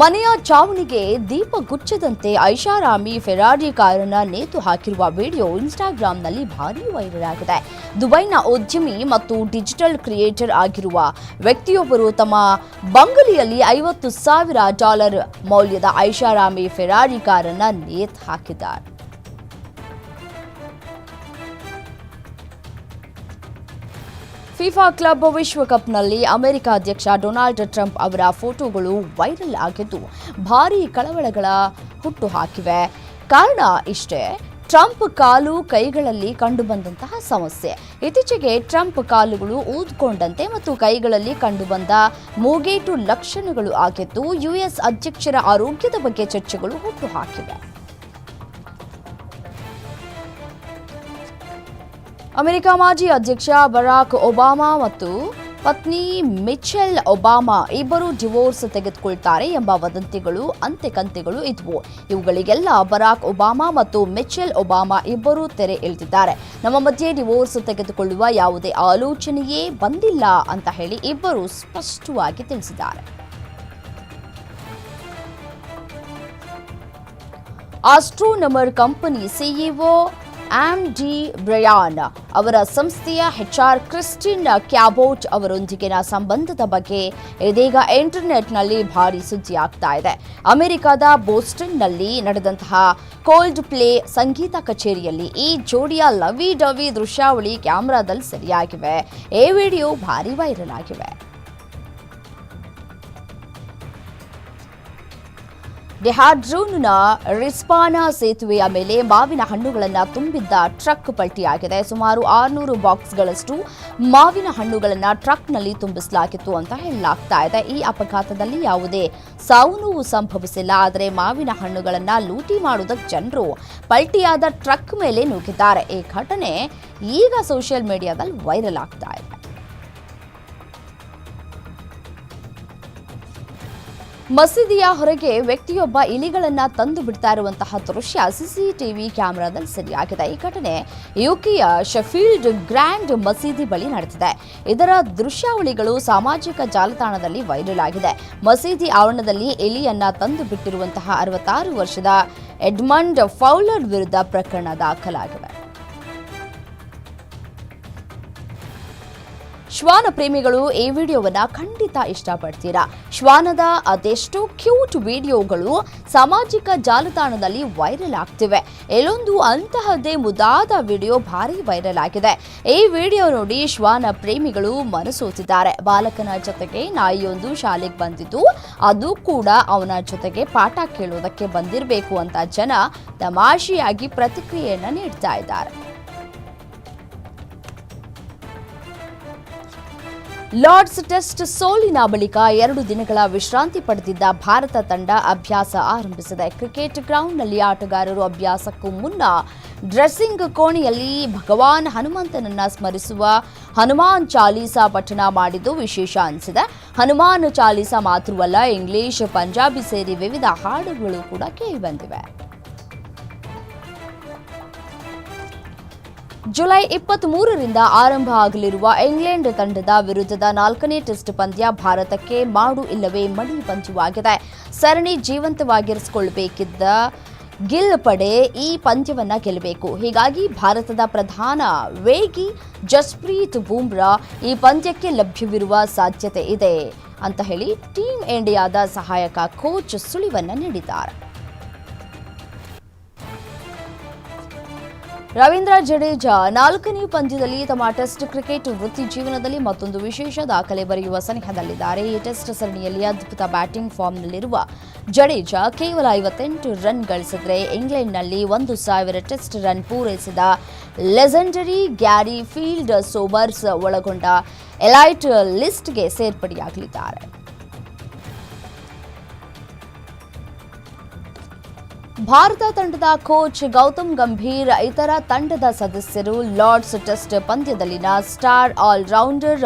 ಮನೆಯ ಚಾವಣಿಗೆ ದೀಪ ಗುಚ್ಚದಂತೆ ಐಷಾರಾಮಿ ಫೆರಾರಿ ಕಾರನ್ನ ನೇತು ಹಾಕಿರುವ ವಿಡಿಯೋ ಇನ್ಸ್ಟಾಗ್ರಾಂನಲ್ಲಿ ಭಾರೀ ವೈರಲ್ ಆಗಿದೆ. ದುಬೈನ ಉದ್ಯಮಿ ಮತ್ತು ಡಿಜಿಟಲ್ ಕ್ರಿಯೇಟರ್ ಆಗಿರುವ ವ್ಯಕ್ತಿಯೊಬ್ಬರು ತಮ್ಮ ಬಂಗಲಿಯಲ್ಲಿ ಐವತ್ತು ಸಾವಿರ ಡಾಲರ್ ಮೌಲ್ಯದ ಐಷಾರಾಮಿ ಫೆರಾರಿ ಕಾರನ್ನ ನೇತು ಹಾಕಿದ್ದಾರೆ. ಫಿಫಾ ಕ್ಲಬ್ ವಿಶ್ವಕಪ್ನಲ್ಲಿ ಅಮೆರಿಕ ಅಧ್ಯಕ್ಷ ಡೊನಾಲ್ಡ್ ಟ್ರಂಪ್ ಅವರ ಫೋಟೋಗಳು ವೈರಲ್ ಆಗಿದ್ದು, ಭಾರೀ ಕಳವಳಗಳ ಹುಟ್ಟು ಹಾಕಿವೆ ಕಾರಣ ಇಷ್ಟೇ, ಟ್ರಂಪ್ ಕಾಲು ಕೈಗಳಲ್ಲಿ ಕಂಡುಬಂದಂತಹ ಸಮಸ್ಯೆ. ಇತ್ತೀಚೆಗೆ ಟ್ರಂಪ್ ಕಾಲುಗಳು ಊದ್ಕೊಂಡಂತೆ ಮತ್ತು ಕೈಗಳಲ್ಲಿ ಕಂಡುಬಂದ ಮೂಗೇಟು ಲಕ್ಷಣಗಳು ಆಗಿದ್ದು, ಯುಎಸ್ ಅಧ್ಯಕ್ಷರ ಆರೋಗ್ಯದ ಬಗ್ಗೆ ಚರ್ಚೆಗಳು ಹುಟ್ಟು ಹಾಕಿವೆ ಅಮೆರಿಕ ಮಾಜಿ ಅಧ್ಯಕ್ಷ ಬರಾಕ್ ಒಬಾಮಾ ಮತ್ತು ಪತ್ನಿ ಮಿಚೆಲ್ ಒಬಾಮಾ ಇಬ್ಬರು ಡಿವೋರ್ಸ್ ತೆಗೆದುಕೊಳ್ತಾರೆ ಎಂಬ ವದಂತಿಗಳು ಅಂತೆ ಕಂತೆಗಳು ಇದ್ವು. ಇವುಗಳಿಗೆಲ್ಲ ಬರಾಕ್ ಒಬಾಮಾ ಮತ್ತು ಮಿಚೆಲ್ ಒಬಾಮಾ ಇಬ್ಬರೂ ತೆರೆ ಎಳೆದಿದ್ದಾರೆ. ನಮ್ಮ ಮಧ್ಯೆ ಡಿವೋರ್ಸ್ ತೆಗೆದುಕೊಳ್ಳುವ ಯಾವುದೇ ಆಲೋಚನೆಯೇ ಬಂದಿಲ್ಲ ಅಂತ ಹೇಳಿ ಇಬ್ಬರು ಸ್ಪಷ್ಟವಾಗಿ ತಿಳಿಸಿದ್ದಾರೆ. Astronomer company CEO Andy Byron ಅವರ ಸಂಸ್ಥೆಯ ಹೆಚ್ಆರ್ ಕ್ರಿಸ್ಟಿನ್ ಕ್ಯಾಬೋಟ್ ಅವರೊಂದಿಗಿನ ಸಂಬಂಧದ ಬಗ್ಗೆ ಇದೀಗ ಇಂಟರ್ನೆಟ್ನಲ್ಲಿ ಭಾರಿ ಸುದ್ದಿ ಆಗ್ತಾ ಇದೆ. ಅಮೆರಿಕದ ಬೋಸ್ಟನ್ನಲ್ಲಿ ನಡೆದಂತಹ ಕೋಲ್ಡ್ ಪ್ಲೇ ಸಂಗೀತ ಕಚೇರಿಯಲ್ಲಿ ಈ ಜೋಡಿಯ ಲವಿ ಡವಿ ದೃಶ್ಯಾವಳಿ ಕ್ಯಾಮೆರಾದಲ್ಲಿ ಸರಿಯಾಗಿವೆ. ಈ ವಿಡಿಯೋ ಭಾರಿ ವೈರಲ್ ಆಗಿವೆ. ಡೆಹಾಡ್ರೂನ್ನ ರಿಸ್ಪಾನಾ ಸೇತುವೆಯ ಮೇಲೆ ಮಾವಿನ ಹಣ್ಣುಗಳನ್ನು ತುಂಬಿದ್ದ ಟ್ರಕ್ ಪಲ್ಟಿಯಾಗಿದೆ. ಸುಮಾರು ಆರುನೂರು ಬಾಕ್ಸ್ಗಳಷ್ಟು ಮಾವಿನ ಹಣ್ಣುಗಳನ್ನು ಟ್ರಕ್ನಲ್ಲಿ ತುಂಬಿಸಲಾಗಿತ್ತು ಅಂತ ಹೇಳಲಾಗ್ತಾ ಇದೆ. ಈ ಅಪಘಾತದಲ್ಲಿ ಯಾವುದೇ ಸಾವು ನೋವು ಸಂಭವಿಸಿಲ್ಲ. ಆದರೆ ಮಾವಿನ ಹಣ್ಣುಗಳನ್ನು ಲೂಟಿ ಮಾಡುವುದಕ್ಕೆ ಜನರು ಪಲ್ಟಿಯಾದ ಟ್ರಕ್ ಮೇಲೆ ನುಗ್ಗಿದ್ದಾರೆ. ಈ ಘಟನೆ ಈಗ ಸೋಷಿಯಲ್ ಮೀಡಿಯಾದಲ್ಲಿ ವೈರಲ್ ಆಗ್ತಾ ಇದೆ. ಮಸೀದಿಯ ಹೊರಗೆ ವ್ಯಕ್ತಿಯೊಬ್ಬ ಇಲಿಗಳನ್ನ ತಂದು ಬಿಡ್ತಾ ಇರುವಂತಹ ದೃಶ್ಯ ಸಿಸಿಟಿವಿ ಕ್ಯಾಮೆರಾದಲ್ಲಿ ಸೆರೆಯಾಗಿದೆ. ಈ ಘಟನೆ ಯುಕೆಯ ಶಫೀಲ್ಡ್ ಗ್ರ್ಯಾಂಡ್ ಮಸೀದಿ ಬಳಿ ನಡೆದಿದೆ. ಇದರ ದೃಶ್ಯಾವಳಿಗಳು ಸಾಮಾಜಿಕ ಜಾಲತಾಣದಲ್ಲಿ ವೈರಲ್ ಆಗಿದೆ. ಮಸೀದಿ ಆವರಣದಲ್ಲಿ ಇಲಿಯನ್ನ ತಂದು ಬಿಟ್ಟಿರುವಂತಹ ಅರವತ್ತಾರು ವರ್ಷದ ಎಡ್ಮಂಡ್ ಫೌಲರ್ ವಿರುದ್ಧ ಪ್ರಕರಣ ದಾಖಲಾಗಿದೆ. ಶ್ವಾನ ಪ್ರೇಮಿಗಳು ಈ ವಿಡಿಯೋವನ್ನ ಖಂಡಿತ ಇಷ್ಟಪಡ್ತೀರಾ? ಶ್ವಾನದ ಅದೆಷ್ಟು ಕ್ಯೂಟ್ ವಿಡಿಯೋಗಳು ಸಾಮಾಜಿಕ ಜಾಲತಾಣದಲ್ಲಿ ವೈರಲ್ ಆಗ್ತಿವೆ. ಎಲ್ಲೊಂದು ಅಂತಹದ್ದೇ ಮುದಾದ ವಿಡಿಯೋ ಭಾರಿ ವೈರಲ್ ಆಗಿದೆ. ಈ ವಿಡಿಯೋ ನೋಡಿ ಶ್ವಾನ ಪ್ರೇಮಿಗಳು ಮನಸೋತಿದ್ದಾರೆ. ಬಾಲಕನ ಜೊತೆಗೆ ನಾಯಿಯೊಂದು ಶಾಲೆಗೆ ಬಂದಿದ್ದು, ಅದು ಕೂಡ ಅವನ ಜೊತೆಗೆ ಪಾಠ ಕೇಳೋದಕ್ಕೆ ಬಂದಿರಬೇಕು ಅಂತ ಜನ ತಮಾಷೆಯಾಗಿ ಪ್ರತಿಕ್ರಿಯೆಯನ್ನ ನೀಡ್ತಾ ಇದ್ದಾರೆ. ಲಾರ್ಡ್ಸ್ ಟೆಸ್ಟ್ ಸೋಲಿನ ಬಳಿಕ ಎರಡು ದಿನಗಳ ವಿಶ್ರಾಂತಿ ಪಡೆದಿದ್ದ ಭಾರತ ತಂಡ ಅಭ್ಯಾಸ ಆರಂಭಿಸಿದೆ. ಕ್ರಿಕೆಟ್ ಗ್ರೌಂಡ್ನಲ್ಲಿ ಆಟಗಾರರು ಅಭ್ಯಾಸಕ್ಕೂ ಮುನ್ನ ಡ್ರೆಸ್ಸಿಂಗ್ ಕೋಣೆಯಲ್ಲಿ ಭಗವಾನ್ ಹನುಮಂತನನ್ನ ಸ್ಮರಿಸುವ ಹನುಮಾನ್ ಚಾಲೀಸಾ ಪಠಣ ಮಾಡಿದ್ದು ವಿಶೇಷ ಅನಿಸಿದೆ. ಹನುಮಾನ್ ಚಾಲೀಸಾ ಮಾತ್ರವಲ್ಲ, ಇಂಗ್ಲಿಷ್, ಪಂಜಾಬಿ ಸೇರಿ ವಿವಿಧ ಹಾಡುಗಳು ಕೂಡ ಕೇಳಿಬಂದಿವೆ ಜುಲೈ ಇಪ್ಪತ್ತ್ ಮೂರರಿಂದ ಆರಂಭ ಆಗಲಿರುವ ಇಂಗ್ಲೆಂಡ್ ತಂಡದ ವಿರುದ್ಧದ ನಾಲ್ಕನೇ ಟೆಸ್ಟ್ ಪಂದ್ಯ ಭಾರತಕ್ಕೆ ಮಾಡು ಇಲ್ಲವೇ ಮಡಿ ಪಂದ್ಯವಾಗಿದೆ ಸರಣಿ ಜೀವಂತವಾಗಿರಿಸಿಕೊಳ್ಳಬೇಕಿದ್ದ ಗಿಲ್ ಪಡೆ ಈ ಪಂದ್ಯವನ್ನು ಗೆಲ್ಲಬೇಕು. ಹೀಗಾಗಿ ಭಾರತದ ಪ್ರಧಾನ ವೇಗಿ ಜಸ್ಪ್ರೀತ್ ಬೂಮ್ರಾ ಈ ಪಂದ್ಯಕ್ಕೆ ಲಭ್ಯವಿರುವ ಸಾಧ್ಯತೆ ಇದೆ ಅಂತ ಹೇಳಿ ಟೀಂ ಇಂಡಿಯಾದ ಸಹಾಯಕ ಕೋಚ್ ಸುಳಿವನ್ನು ನೀಡಿದ್ದಾರೆ. ರವೀಂದ್ರ ಜಡೇಜಾ ನಾಲ್ಕನೇ ಪಂದ್ಯದಲ್ಲಿ ತಮ್ಮ ಟೆಸ್ಟ್ ಕ್ರಿಕೆಟ್ ವೃತ್ತಿ ಜೀವನದಲ್ಲಿ ಮತ್ತೊಂದು ವಿಶೇಷ ದಾಖಲೆ ಬರೆಯುವ ಸನಿಹದಲ್ಲಿದ್ದಾರೆ. ಈ ಟೆಸ್ಟ್ ಸರಣಿಯಲ್ಲಿ ಅದ್ಭುತ ಬ್ಯಾಟಿಂಗ್ ಫಾರ್ಮ್ನಲ್ಲಿರುವ ಜಡೇಜಾ ಕೇವಲ ಐವತ್ತೆಂಟು ರನ್ ಗಳಿಸಿದರೆ ಇಂಗ್ಲೆಂಡ್ನಲ್ಲಿ ಒಂದು ಸಾವಿರ ಟೆಸ್ಟ್ ರನ್ ಪೂರೈಸಿದ ಲೆಜೆಂಡರಿ ಗ್ಯಾರಿ ಫೀಲ್ಡ್ ಸೋಬರ್ಸ್ ಒಳಗೊಂಡ ಎಲೈಟ್ ಲಿಸ್ಟ್ಗೆ ಸೇರ್ಪಡೆಯಾಗಲಿದ್ದಾರೆ. ಭಾರತ ತಂಡದ ಕೋಚ್ ಗೌತಮ್ ಗಂಭೀರ್, ಇತರ ತಂಡದ ಸದಸ್ಯರು Lord's test ಪಂದ್ಯದಲ್ಲಿನ star all rounder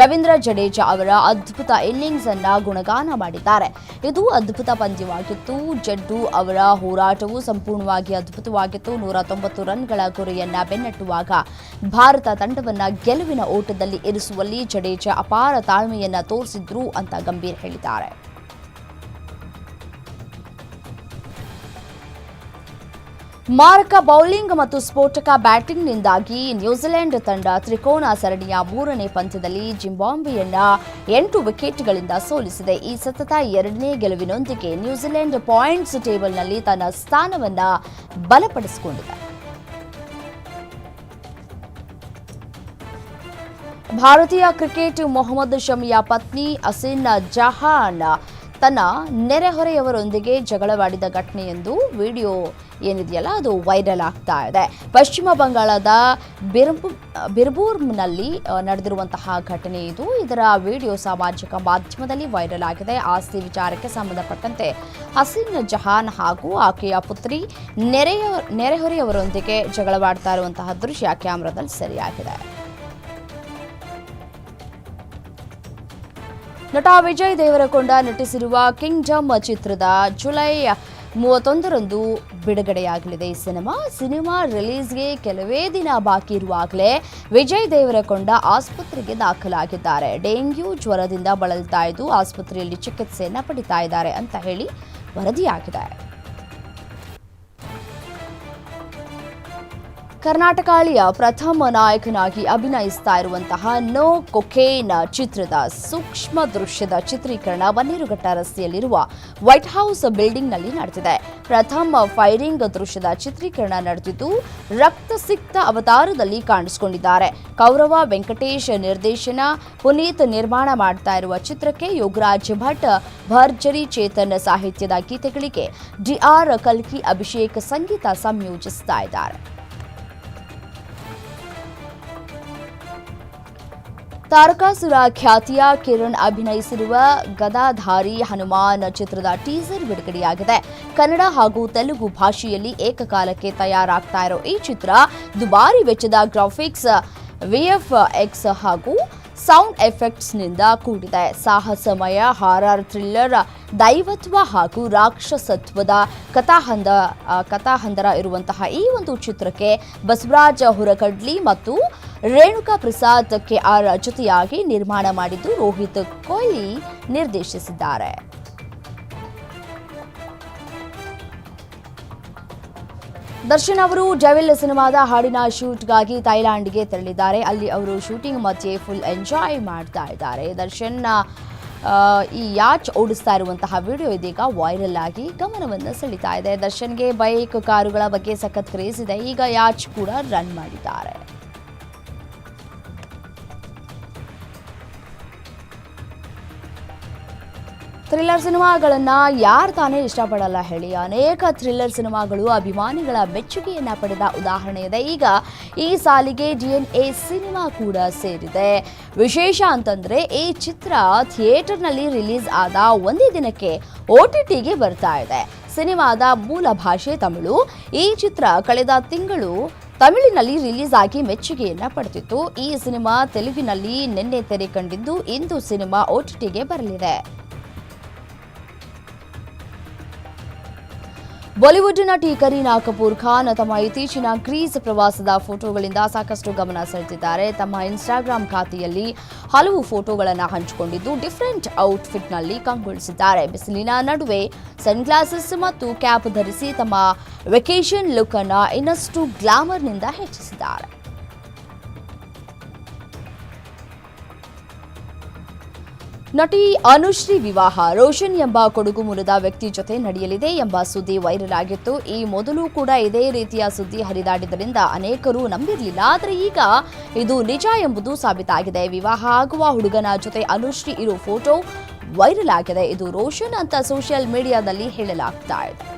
Ravindra Jadeja ಅವರ ಅದ್ಭುತ ಇನ್ನಿಂಗ್ಸ್ ಅನ್ನ ಗುಣಗಾನ ಮಾಡಿದ್ದಾರೆ. ಇದು ಅದ್ಭುತ ಪಂದ್ಯವಾಗಿತ್ತು. ಜಡ್ಡು ಅವರ ಹೋರಾಟವು ಸಂಪೂರ್ಣವಾಗಿ ಅದ್ಭುತವಾಗಿತ್ತು. ನೂರ ತೊಂಬತ್ತು ರನ್ಗಳ ಗುರಿಯನ್ನ ಬೆನ್ನಟ್ಟುವಾಗ ಭಾರತ ತಂಡವನ್ನ ಗೆಲುವಿನ ಓಟದಲ್ಲಿ ಇರಿಸುವಲ್ಲಿ ಜಡೇಜಾ ಅಪಾರ ತಾಳ್ಮೆಯನ್ನ ತೋರಿಸಿದ್ರು ಅಂತ ಗಂಭೀರ್ ಹೇಳಿದ್ದಾರೆ. ಮಾರಕ ಬೌಲಿಂಗ್ ಮತ್ತು ಸ್ಫೋಟಕ ಬ್ಯಾಟಿಂಗ್ನಿಂದಾಗಿ ನ್ಯೂಜಿಲೆಂಡ್ ತಂಡ ತ್ರಿಕೋನ ಸರಣಿಯ ಮೂರನೇ ಪಂದ್ಯದಲ್ಲಿ ಜಿಂಬಾಂಬೆಯನ್ನ ಎಂಟು ವಿಕೆಟ್ಗಳಿಂದ ಸೋಲಿಸಿದೆ. ಈ ಸತತ ಎರಡನೇ ಗೆಲುವಿನೊಂದಿಗೆ ನ್ಯೂಜಿಲೆಂಡ್ ಪಾಯಿಂಟ್ಸ್ ಟೇಬಲ್ನಲ್ಲಿ ತನ್ನ ಸ್ಥಾನವನ್ನ ಬಲಪಡಿಸಿಕೊಂಡಿದೆ. ಭಾರತೀಯ ಕ್ರಿಕೆಟ್ ಮೊಹಮ್ಮದ್ ಶಮಿಯ ಪತ್ನಿ ಅಸಿನ್ ಜಹಾನ್ ತನ್ನ ನೆರೆಹೊರೆಯವರೊಂದಿಗೆ ಜಗಳವಾಡಿದ ಘಟನೆಯೆಂದು ವಿಡಿಯೋ ಏನಿದೆಯಲ್ಲ, ಅದು ವೈರಲ್ ಆಗ್ತಾ ಇದೆ. ಪಶ್ಚಿಮ ಬಂಗಾಳದ ಬಿರ್ಬು ಬಿರ್ಬೂರ್ನಲ್ಲಿ ನಡೆದಿರುವಂತಹ ಘಟನೆ ಇದು. ಇದರ ವಿಡಿಯೋ ಸಾಮಾಜಿಕ ಮಾಧ್ಯಮದಲ್ಲಿ ವೈರಲ್ ಆಗಿದೆ. ಆಸ್ತಿ ವಿಚಾರಕ್ಕೆ ಸಂಬಂಧಪಟ್ಟಂತೆ ಹಸೀನ್ ಜಹಾನ್ ಹಾಗೂ ಆಕೆಯ ಪುತ್ರಿ ನೆರೆಯ, ನೆರೆಹೊರೆಯವರೊಂದಿಗೆ ಜಗಳವಾಡ್ತಾ ಇರುವಂತಹ ದೃಶ್ಯ ಕ್ಯಾಮ್ರಾದಲ್ಲಿ ಸೆರೆಯಾಗಿದೆ. ನಟ ವಿಜಯ್ ದೇವರಕೊಂಡ ನಟಿಸಿರುವ ಕಿಂಗ್ಡಮ್ ಚಿತ್ರದ ಜುಲೈ ಮೂವತ್ತೊಂದರಂದು ಬಿಡುಗಡೆಯಾಗಲಿದೆ. ಈ ಸಿನಿಮಾ ಸಿನಿಮಾ ರಿಲೀಸ್ಗೆ ಕೆಲವೇ ದಿನ ಬಾಕಿ ಇರುವಾಗಲೇ ವಿಜಯ್ ದೇವರಕೊಂಡ ಆಸ್ಪತ್ರೆಗೆ ದಾಖಲಾಗಿದ್ದಾರೆ. ಡೆಂಗ್ಯೂ ಜ್ವರದಿಂದ ಬಳಲ್ತಾ ಇದ್ದು ಆಸ್ಪತ್ರೆಯಲ್ಲಿ ಚಿಕಿತ್ಸೆಯನ್ನು ಪಡಿತಾ ಇದ್ದಾರೆ ಅಂತ ಹೇಳಿ ವರದಿಯಾಗಿದೆ. ಕರ್ನಾಟಕಾಳಿಯ ಪ್ರಥಮ ನಾಯಕನಾಗಿ ಅಭಿನಯಿಸ್ತಾ ಇರುವಂತಹ ನೋ ಕೊಕೇನ್ ಚಿತ್ರದ ಸೂಕ್ಷ್ಮ ದೃಶ್ಯದ ಚಿತ್ರೀಕರಣ ಬನ್ನೇರುಘಟ್ಟ ರಸ್ತೆಯಲ್ಲಿರುವ ವೈಟ್ ಹೌಸ್ ಬಿಲ್ಡಿಂಗ್ನಲ್ಲಿ ನಡೆದಿದೆ. ಪ್ರಥಮ ಫೈರಿಂಗ್ ದೃಶ್ಯದ ಚಿತ್ರೀಕರಣ ನಡೆದಿದ್ದು ರಕ್ತಸಿಕ್ತ ಅವತಾರದಲ್ಲಿ ಕಾಣಿಸಿಕೊಂಡಿದ್ದಾರೆ. ಕೌರವ ವೆಂಕಟೇಶ್ ನಿರ್ದೇಶನ ಪುನೀತ್ ನಿರ್ಮಾಣ ಮಾಡ್ತಾ ಇರುವ ಚಿತ್ರಕ್ಕೆ ಯೋಗರಾಜ್ ಭಟ್, ಭರ್ಜರಿ ಚೇತನ್ ಸಾಹಿತ್ಯದ ಗೀತೆಗಳಿಗೆ ಡಿಆರ್ ಕಲ್ಕಿ ಅಭಿಷೇಕ್ ಸಂಗೀತ ಸಂಯೋಜಿಸ್ತಾ ಇದ್ದಾರೆ. ತಾರಕಾಸುರ ಖ್ಯಾತಿಯ ಕಿರಣ್ ಅಭಿನಯಿಸಿರುವ ಗದಾಧಾರಿ ಹನುಮಾನ್ ಚಿತ್ರದ ಟೀಸರ್ ಬಿಡುಗಡೆಯಾಗಿದೆ. ಕನ್ನಡ ಹಾಗೂ ತೆಲುಗು ಭಾಷೆಯಲ್ಲಿ ಏಕಕಾಲಕ್ಕೆ ತಯಾರಾಗ್ತಾ ಇರೋ ಈ ಚಿತ್ರ ದುಬಾರಿ ವೆಚ್ಚದ ಗ್ರಾಫಿಕ್ಸ್ ವಿಎಫ್ ಎಕ್ಸ್ ಹಾಗೂ ಸೌಂಡ್ ಎಫೆಕ್ಟ್ಸ್ನಿಂದ ಕೂಡಿದೆ. ಸಾಹಸಮಯ, ಹಾರರ್ ಥ್ರಿಲ್ಲರ್, ದೈವತ್ವ ಹಾಗೂ ರಾಕ್ಷಸತ್ವದ ಕಥಾಹಂದ ಕಥಾಹಂದರ ಇರುವಂತಹ ಈ ಒಂದು ಚಿತ್ರಕ್ಕೆ ಬಸವರಾಜ ಹುರಕಡ್ಲಿ ಮತ್ತು ರೇಣುಕಾ ಪ್ರಸಾದ್ ಕೆ ಆರ್ ಜೊತೆಯಾಗಿ ನಿರ್ಮಾಣ ಮಾಡಿದ್ದು ರೋಹಿತ್ ಕೊಹ್ಲಿ ನಿರ್ದೇಶಿಸಿದ್ದಾರೆ. ದರ್ಶನ್ ಅವರು ಜವಿಲ್ ಸಿನಿಮಾದ ಹಾಡಿನ ಶೂಟ್ಗಾಗಿ ಥೈಲ್ಯಾಂಡ್ಗೆ ತೆರಳಿದ್ದಾರೆ. ಅಲ್ಲಿ ಅವರು ಶೂಟಿಂಗ್ ಮಧ್ಯೆ ಫುಲ್ ಎಂಜಾಯ್ ಮಾಡ್ತಾ ಇದ್ದಾರೆ. ದರ್ಶನ್ ಈ ಯಾಚ್ ಓಡಿಸ್ತಾ ಇರುವಂತಹ ವಿಡಿಯೋ ಇದೀಗ ವೈರಲ್ ಆಗಿ ಗಮನವನ್ನು ಸೆಳೀತಾ ಇದೆ. ದರ್ಶನ್ಗೆ ಬೈಕ್, ಕಾರುಗಳ ಬಗ್ಗೆ ಸಖತ್ ಕ್ರೇಜ್ ಇದೆ. ಈಗ ಯಾಚ್ ಕೂಡ ರನ್ ಮಾಡಿದ್ದಾರೆ. ಥ್ರಿಲ್ಲರ್ ಸಿನಿಮಾಗಳನ್ನು ಯಾರು ತಾನೇ ಇಷ್ಟಪಡಲ್ಲ ಹೇಳಿ. ಅನೇಕ ಥ್ರಿಲ್ಲರ್ ಸಿನಿಮಾಗಳು ಅಭಿಮಾನಿಗಳ ಮೆಚ್ಚುಗೆಯನ್ನು ಪಡೆದ ಉದಾಹರಣೆ ಇದೆ. ಈಗ ಈ ಸಾಲಿಗೆ ಡಿ ಎನ್ ಎ ಸಿನಿಮಾ ಕೂಡ ಸೇರಿದೆ. ವಿಶೇಷ ಅಂತಂದರೆ ಈ ಚಿತ್ರ ಥಿಯೇಟರ್ನಲ್ಲಿ ರಿಲೀಸ್ ಆದ ಒಂದೇ ದಿನಕ್ಕೆ ಒ ಟಿ ಟಿಗೆ ಬರ್ತಾ ಇದೆ. ಸಿನಿಮಾದ ಮೂಲ ಭಾಷೆ ತಮಿಳು. ಈ ಚಿತ್ರ ಕಳೆದ ತಿಂಗಳು ತಮಿಳಿನಲ್ಲಿ ರಿಲೀಸ್ ಆಗಿ ಮೆಚ್ಚುಗೆಯನ್ನ ಪಡೆದಿತ್ತು. ಈ ಸಿನಿಮಾ ತೆಲುಗಿನಲ್ಲಿ ನಿನ್ನೆ ತೆರೆ ಕಂಡಿದ್ದು ಇಂದು ಸಿನಿಮಾ ಒಟಿಟಿಗೆ ಬರಲಿದೆ. ಬಾಲಿವುಡ್ ನಟಿ ಕರೀನಾ ಕಪೂರ್ ಖಾನ್ ತಮ್ಮ ಇತ್ತೀಚಿನ ಗ್ರೀಸ್ ಪ್ರವಾಸದ ಫೋಟೋಗಳಿಂದ ಸಾಕಷ್ಟು ಗಮನ ಸೆಳೆದಿದ್ದಾರೆ. ತಮ್ಮ ಇನ್ಸ್ಟಾಗ್ರಾಮ್ ಖಾತೆಯಲ್ಲಿ ಹಲವು ಫೋಟೋಗಳನ್ನು ಹಂಚಿಕೊಂಡಿದ್ದು, ಡಿಫರೆಂಟ್ ಔಟ್ಫಿಟ್ನಲ್ಲಿ ಕಂಗೊಳಿಸಿದ್ದಾರೆ. ಬಿಸಿಲಿನ ನಡುವೆ ಸನ್ಗ್ಲಾಸಸ್ ಮತ್ತು ಕ್ಯಾಪ್ ಧರಿಸಿ ತಮ್ಮ ವೆಕೇಷನ್ ಲುಕ್ ಅನ್ನು ಇನ್ನಷ್ಟು ಗ್ಲಾಮರ್ನಿಂದ ಹೆಚ್ಚಿಸಿದ್ದಾರೆ. ನಟಿ ಅನುಶ್ರೀ ವಿವಾಹ, ರೋಷನ್ ಎಂಬ ಕೊಡಗು ಮೂಲದ ವ್ಯಕ್ತಿ ಜೊತೆ ನಡೆಯಲಿದೆ ಎಂಬ ಸುದ್ದಿ ವೈರಲ್ ಆಗಿತ್ತು. ಈ ಮೊದಲು ಕೂಡ ಇದೇ ರೀತಿಯ ಸುದ್ದಿ ಹರಿದಾಡಿದ್ದರಿಂದ ಅನೇಕರು ನಂಬಿರಲಿಲ್ಲ. ಆದರೆ ಈಗ ಇದು ನಿಜ ಎಂಬುದು ಸಾಬೀತಾಗಿದೆ. ವಿವಾಹ ಆಗುವ ಹುಡುಗನ ಜೊತೆ ಅನುಶ್ರೀ ಇರೋ ಫೋಟೋ ವೈರಲ್ ಆಗಿದೆ. ಇದು ರೋಷನ್ ಅಂತ ಸೋಷಿಯಲ್ ಮೀಡಿಯಾದಲ್ಲಿ ಹೇಳಲಾಗ್ತಾ ಇದೆ.